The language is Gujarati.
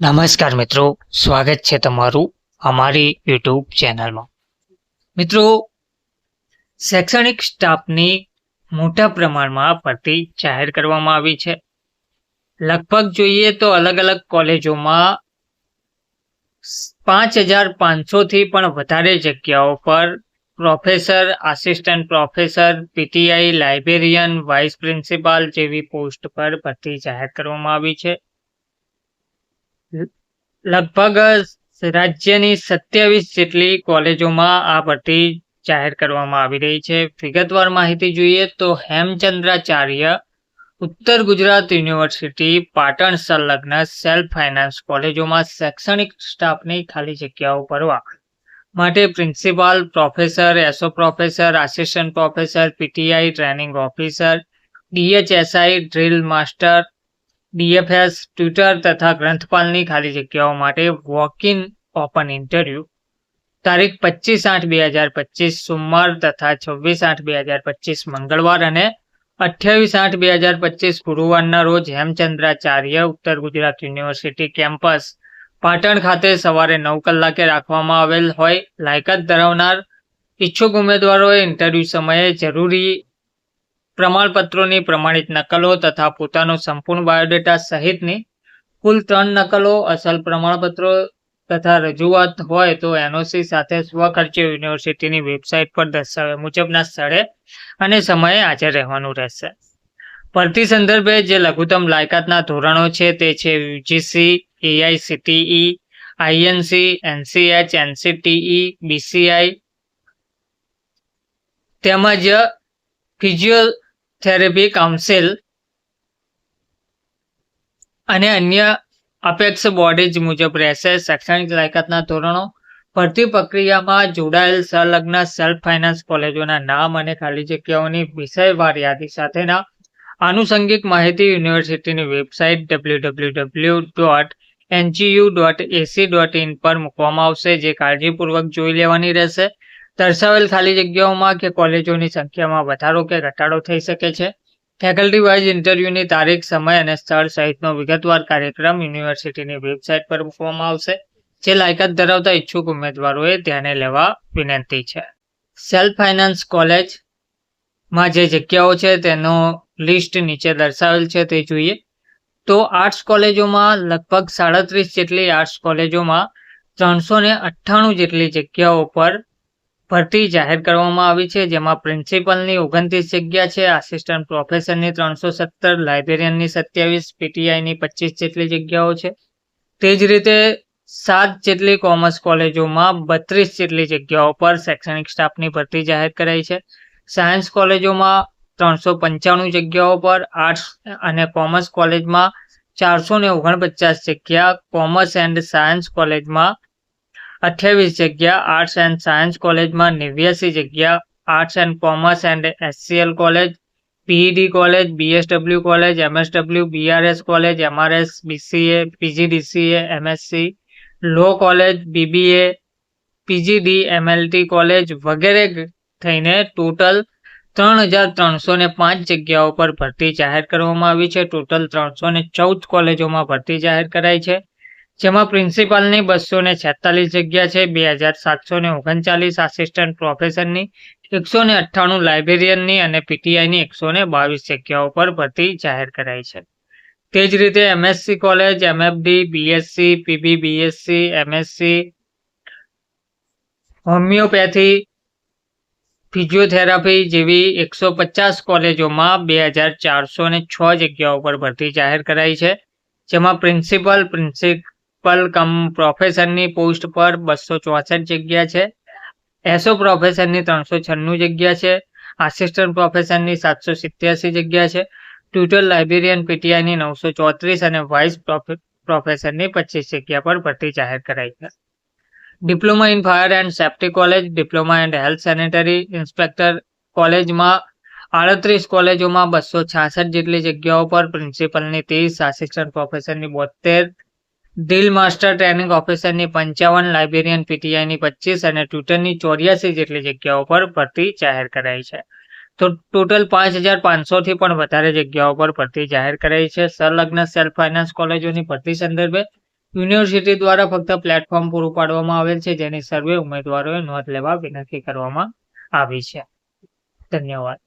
નમસ્કાર મિત્રો, સ્વાગત છે તમારું અમારી યુટ્યુબ ચેનલમાં. મિત્રો, શૈક્ષણિક સ્ટાફની મોટા પ્રમાણમાં ભરતી જાહેર કરવામાં આવી છે. લગભગ જોઈએ તો અલગ અલગ કોલેજોમાં પાંચ હજાર પાંચસોથી પણ વધારે જગ્યાઓ પર professor, assistant professor, PTI, librarian, vice principal જેવી પોસ્ટ પર ભરતી જાહેર કરવામાં આવી છે. લગભગ રાજ્યની સત્યાવીસ જેટલી કોલેજોમાં આ ભરતી જાહેર કરવામાં આવી રહી છે. વિગતવાર માહિતી જોઈએ તો હેમચંદ્રાચાર્ય ઉત્તર ગુજરાત યુનિવર્સિટી પાટણ સંલગ્ન સેલ્ફ ફાઇનાન્સ કોલેજોમાં શૈક્ષણિક સ્ટાફની ખાલી જગ્યાઓ ભરવા માટે પ્રિન્સિપાલ પ્રોફેસર એસો professor, assistant professor, PTI training officer, DHSI drill master DFS tutor તથા ગ્રંથપાલની ખાલી જગ્યાઓ માટે વોક ઇન ઓપન ઇન્ટરવ્યુ તારીખ પચીસ આઠ બે હજાર પચીસ સોમવાર તથા છવ્વીસ આઠ બે હજાર પચીસ મંગળવાર અને અઠ્યાવીસ આઠ બે હજાર પચીસ ગુરુવારના રોજ હેમચંદ્રાચાર્ય, ઉત્તર ગુજરાત યુનિવર્સિટી કેમ્પસ. પાટણ ખાતે સવારે નવ કલાકે રાખવામાં આવેલ હોય, લાયકાત ધરાવનાર ઈચ્છુક ઉમેદવારોએ ઇન્ટરવ્યૂ સમયે જરૂરી પ્રમાણપત્રોની પ્રમાણિત નકલો તથા પોતાનો સંપૂર્ણ બાયોડેટા સહિતની કુલ ત્રણ નકલો અસલ પ્રમાણપત્રો તથા રજૂઆત હોય તો એનઓસી સાથે સ્વખર્ચે યુનિવર્સિટીની વેબસાઇટ પર દર્શાવ્યા મુજબના સ્થળે અને સમયે હાજર રહેવાનું રહેશે. ભરતી સંદર્ભે જે લઘુત્તમ લાયકાતના ધોરણો છે તે છે UGC, AICTE, INC, NCH, NCTE, BCI તેમજ ફિઝિયોથેરેપી કાઉન્સિલ અને અન્ય અપેક્ષ બોડીઝ મુજબ રહેશે. શૈક્ષણિક લાયકાતના ધોરણો, ભરતી પ્રક્રિયામાં જોડાયેલ સંલગ્ન સેલ્ફ ફાઇનાન્સ કોલેજોના નામ અને ખાલી જગ્યાઓની વિષયવાર યાદી સાથેના આનુષંગિક માહિતી યુનિવર્સિટીની website W W W dot NGU dot AC dot in પર મૂકવામાં આવશે. જે કાળજીપૂર્વક જોઈ લેવાની રહેશે. દર્શાવેલ ખાલી જગ્યાઓમાં કે કોલેજોની સંખ્યામાં વધારો કે ઘટાડો થઈ શકે છે? ફેકલ્ટી વાઇઝ ઇન્ટરવ્યૂની તારીખ, સમય અને સ્થળ સહિતનો વિગતવાર કાર્યક્રમ યુનિવર્સિટીની વેબસાઇટ પર મૂકવામાં આવશે, જે લાયકાત ધરાવતા ઈચ્છુક ઉમેદવારોએ ધ્યાને લેવા વિનંતી છે. સેલ્ફ ફાઇનાન્સ કોલેજમાં જે જગ્યાઓ છે તેનો લિસ્ટ નીચે દર્શાવેલ છે તે જોઈએ. તો આર્ટ્સ કોલેજોમાં લગભગ સાડત્રીસ જેટલી આર્ટ્સ કોલેજોમાં ત્રણસો અઠ્ઠાણું જેટલી જગ્યાઓ પર ભરતી જાહેર કરવામાં આવી છે, જેમાં પ્રિન્સિપલની ઓગણત્રીસ જગ્યા છે, આસિસ્ટન્ટ પ્રોફેસરની ત્રણસો સત્તર, લાઇબ્રેરિયનની સત્યાવીસ, પીટીઆઈની પચીસ જેટલી જગ્યાઓ છે. તે જ રીતે સાત જેટલી કોમર્સ કોલેજોમાં બત્રીસ જેટલી જગ્યાઓ પર શૈક્ષણિક સ્ટાફની ભરતી જાહેર કરાઈ છે. સાયન્સ કોલેજોમાં ત્રણસો પંચાણું જગ્યાઓ પર આર્ટ્સ અને કોમર્સ કોલેજમાં ચારસો ને ઓગણપચાસ જગ્યા, કોમર્સ એન્ડ સાયન્સ કોલેજમાં અઠ્યાવીસ જગ્યા આર્ટ્સ એન્ડ સાયન્સ કોલેજમાં નેવ્યાસી જગ્યા arts and commerce and SCL college PED college BSW college MSW BRS college MRS BCA PGDCA MSc law college BBA PGD MLT college વગેરે થઈને ટોટલ ત્રણ હજાર ત્રણસો ને પાંચ જગ્યાઓ પર ભરતી જાહેર કરવામાં આવી છે. ટોટલ ત્રણસો ને ચૌદ કોલેજોમાં ભરતી જાહેર કરાઈ છે. જેમાં પ્રિન્સિપાલની બસો ને છેતાલીસ જગ્યા છે, બે હજાર સાતસો ને ઓગણચાલીસ આસિસ્ટન્ટ પ્રોફેસરની, એકસો ને અઠ્ઠાણું લાઇબ્રેરિયનની અને પીટીઆઈની એકસો ને બાવીસ જગ્યાઓ પર ભરતી જાહેર કરાઈ છે. તે જ રીતે MSc college, MFD, BSc PB BSc MSc, homeopathy, physiotherapy જેવી એકસો પચાસ કોલેજોમાં બે હજાર ચારસો ને છ જગ્યાઓ પર ભરતી જાહેર કરાઈ છે, જેમાં પ્રિન્સિપલ પ્રિન્સિપલ કમ પ્રોફેસરની પોસ્ટ પર બસો ચોસઠ જગ્યા છે. એસો પ્રોફેસરની ત્રણસો છન્નું જગ્યા છે. આસિસ્ટન્ટ પ્રોફેસરની સાતસો સિત્યાસી જગ્યા છે. ટ્યુટર લાઇબ્રેરિયન પીટીઆઈની નવસો ચોત્રીસ અને વાઇસ પ્રોફેસરની પચીસ જગ્યા પર ભરતી જાહેર કરાઈ છે. Diploma in fire and safety college diploma and health sanitary inspector કોલેજમાં આડત્રીસ કોલેજોમાં બસો છાસઠ જેટલી જગ્યાઓ પર પ્રિન્સિપલની ત્રીસ આસિસ્ટન્ટ પ્રોફેસરની બોતેર ડ્રીલ માસ્ટર ટ્રેનિંગ ઓફિસરની પંચાવન લાઇબ્રેરિયન પીટીઆઈની પચીસ અને ટ્યુટરની ચોર્યાસી જેટલી જગ્યાઓ પર ભરતી જાહેર કરાઈ છે. તો ટોટલ પાંચ હજાર પાંચસોથી પણ વધારે જગ્યાઓ પર ભરતી જાહેર કરાઈ છે. સંલગ્ન સેલ્ફ ફાઇનાન્સ કોલેજોની ભરતી સંદર્ભે યુનિવર્સિટી દ્વારા ફક્ત પ્લેટફોર્મ પૂરું પાડવામાં આવેલ છે, જેની સર્વે ઉમેદવારોએ નોંધ લેવા વિનંતી કરવામાં આવી છે. ધન્યવાદ.